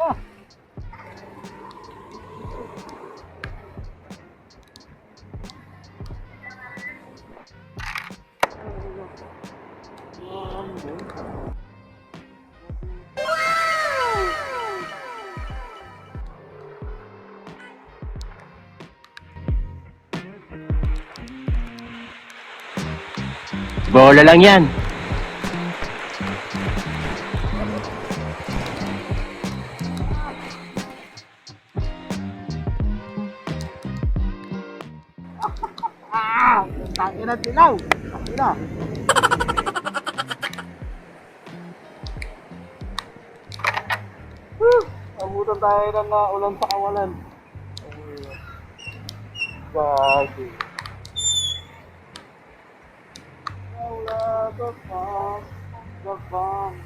Oh. Bola lang yan. Abutan tayo ng uh, ulan sa kawalan. Gagi. Wala ka pa, gabang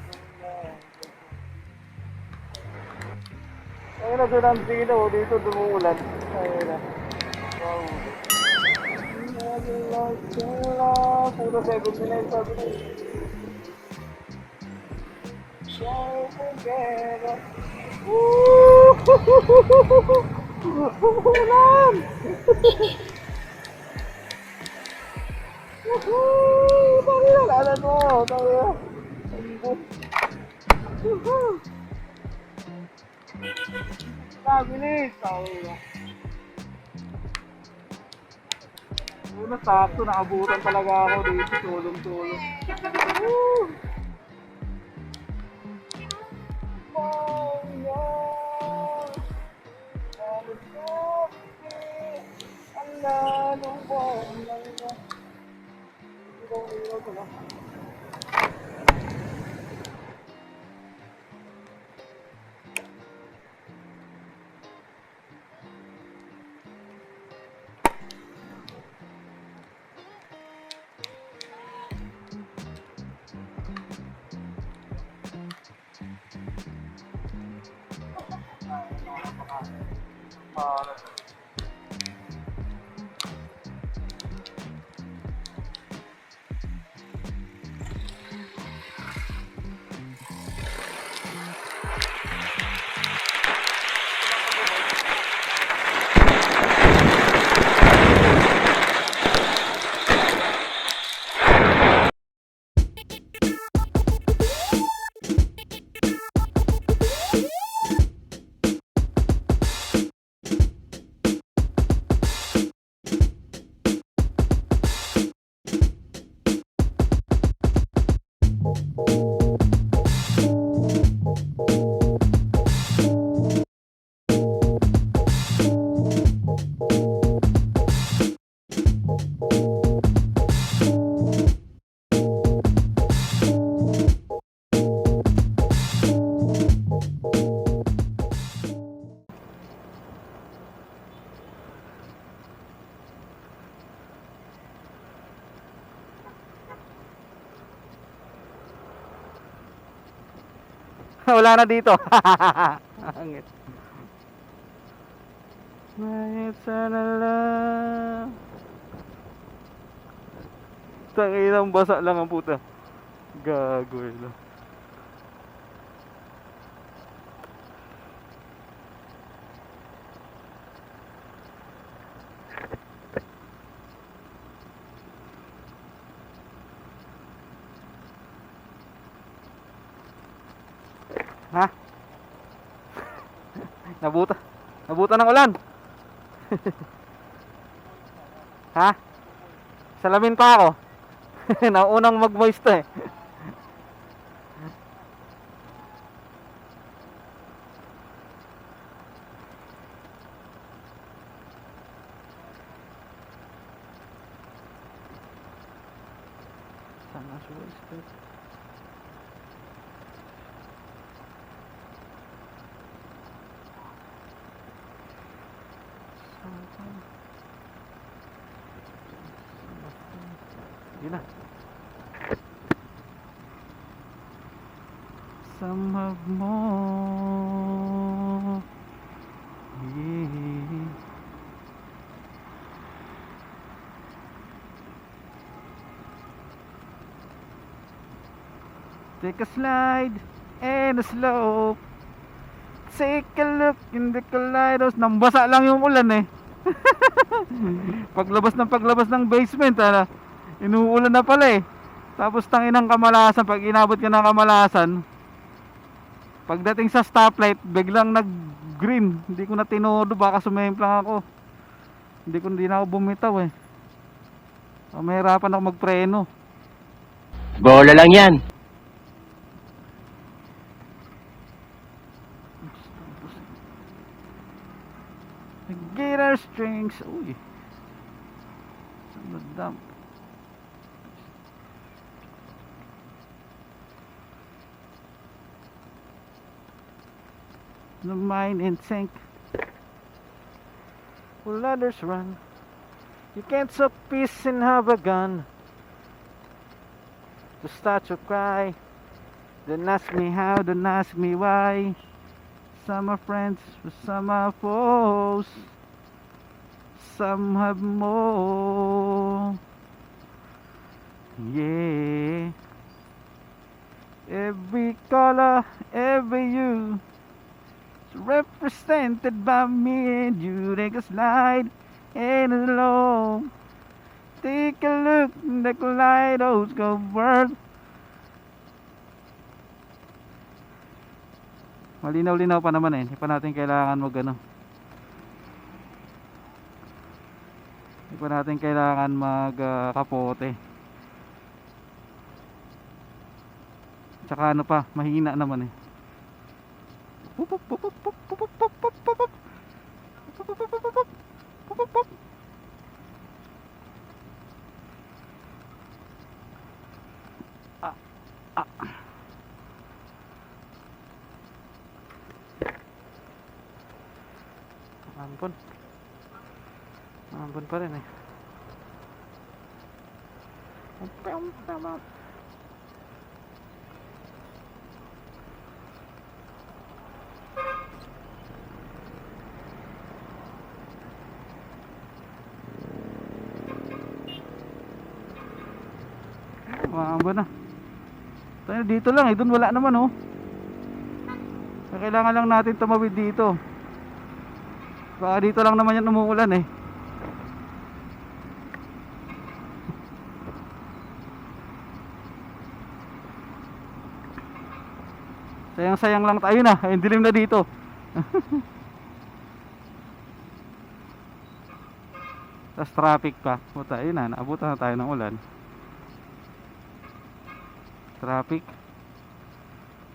Ayun na, San Andrino, dito dumuulan. Ayun na. Wow. Puro 79 sabi na yun. Shall together. Woo! Ulan! Woohoo! Tangina, lalan mo! Tangina. Woohoo! Nabilis! Tangina. Una sakto, naabutan talaga ako dito, tulong-tulong. Woo! Oh, ang lalong Wala na dito. Angit. Mahit sana lang. Tanginang basa lang ang puta. Gago ito. Ha? Nabuta. Nabuta ng ulan. ha? Salamin pa ako. Naunang mag-moist eh. Sana suwal Yun na. Samhag mo. Yeah. Take a slide and a slope. Take a look in the kaleidoscope. Nambasa lang yung ulan eh. paglabas ng paglabas ng basement, ano, inuulan na pala eh. Tapos tanginang kamalasan, pag inabot ka ng kamalasan, pagdating sa stoplight, biglang nag-green. Hindi ko na tinodo, baka sumemplang ako. Hindi ko hindi na ako bumitaw eh. So, mahirapan ako magpreno. Bola lang yan. Guitar strings. Uy. Madam. The mine in sync. Will others run? You can't soak peace and have a gun. To start to cry. Don't ask me how, don't ask me why. Some are friends, some are foes. Some have more. Yeah. Every color, represented by me and you. Take a slide and alone. Take a look the kaleidoscope world. Malinaw-linaw pa naman eh. Hindi pa natin kailangan mag ano. Hindi pa natin kailangan mag ah, kapote. Tsaka ano pa, mahina naman eh. ampun. Ampun pada nih Maamba na. Tayo dito lang eh, doon wala naman oh. Kailangan lang natin tumawid dito. Baka dito lang naman yan umuulan eh. Sayang-sayang lang tayo na. Ayun, dilim na dito. Tapos traffic pa. Puta, ayun na. Naabutan na tayo ng ulan. Traffic.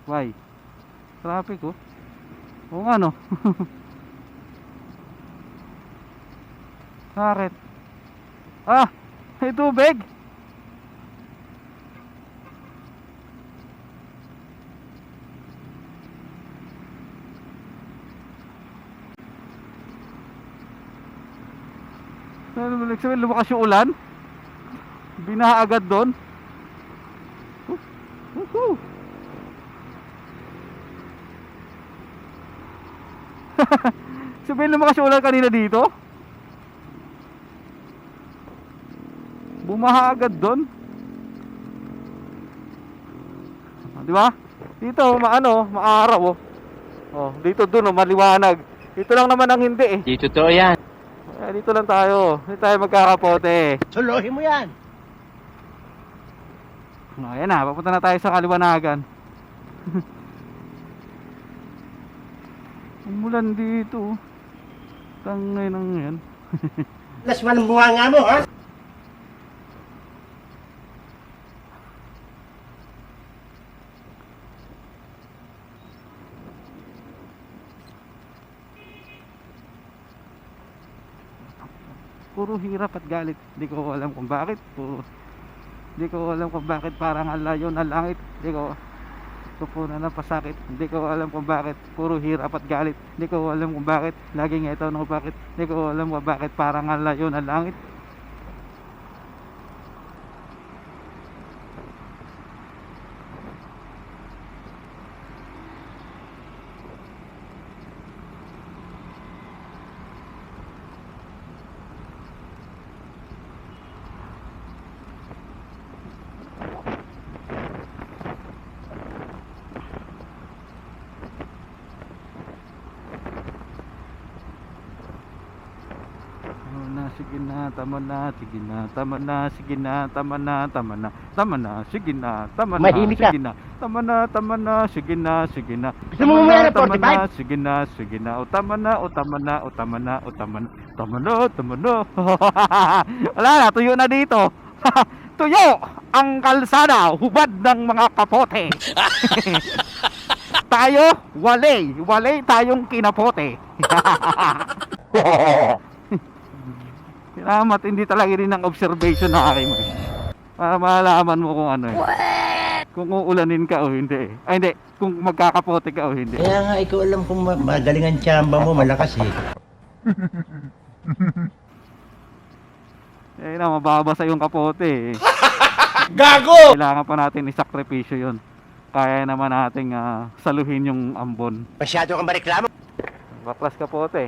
Why? Traffic oh. Oo nga no. Bakit? Ah! May tubig! Nagsabi? Lumakas yung ulan? Binaha agad doon? Woohoo! Sabihin lumakas yung ulan kanina dito? Bumaha agad doon. Ah, Di ba? Dito maano, maaraw oh. Oh, dito doon oh, maliwanag. Dito lang naman ang hindi eh. Di totoo yan. Eh, dito lang tayo. Dito tayo magkakapote. Suluhin mo yan. Oh, ayan na, papunta na tayo sa kaliwanagan. Umulan dito. oh. Tangay nang yan. Lasman ang bunga nga mo, ha? Puro hirap at galit. Hindi ko alam kung bakit. Puro hindi ko alam kung bakit parang ang layo ng langit. Hindi ko ito po na napasakit. Hindi ko alam kung bakit puro hirap at galit. Hindi ko alam kung bakit laging ito no bakit. Hindi ko alam kung bakit parang ang layo ng langit. Na, tama na, sige na, tama na, sige na, tama na, tama na, tama na, sige na, tama na, Mahimik ka. sige na, tama na, tama na, sige na, sige na, Gusto mo mamaya na, tama na, 45? sige na, sige na, o tama na, o tama na, o tama na, o tama na, tama na, tama na, wala na, tuyo na dito, tuyo ang kalsada, hubad ng mga kapote. tayo, wale, wale tayong kinapote. Salamat, hindi talaga rin ang observation na akin mo. eh. Para malaman mo kung ano eh. Kung uulanin ka o hindi eh. Ay hindi, kung magkakapote ka o hindi. Kaya nga, ikaw alam kung ma- magaling ang tsamba mo, malakas eh. Eh na, mababasa yung kapote eh. Gago! Kailangan pa natin isakripisyo yun. Kaya naman nating ah, saluhin yung ambon. Masyado kang mareklamo. Baklas kapote.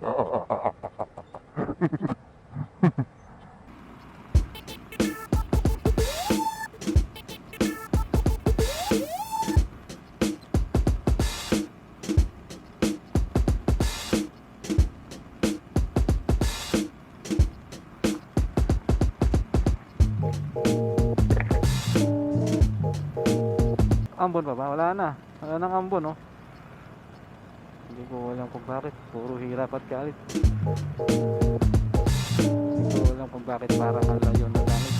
Ambon pa ba? Wala na. Wala nang ambon, oh. Hindi ko alam kung bakit. Puro hirap at galit. Hindi ko alam kung bakit parang ang layo na gamit.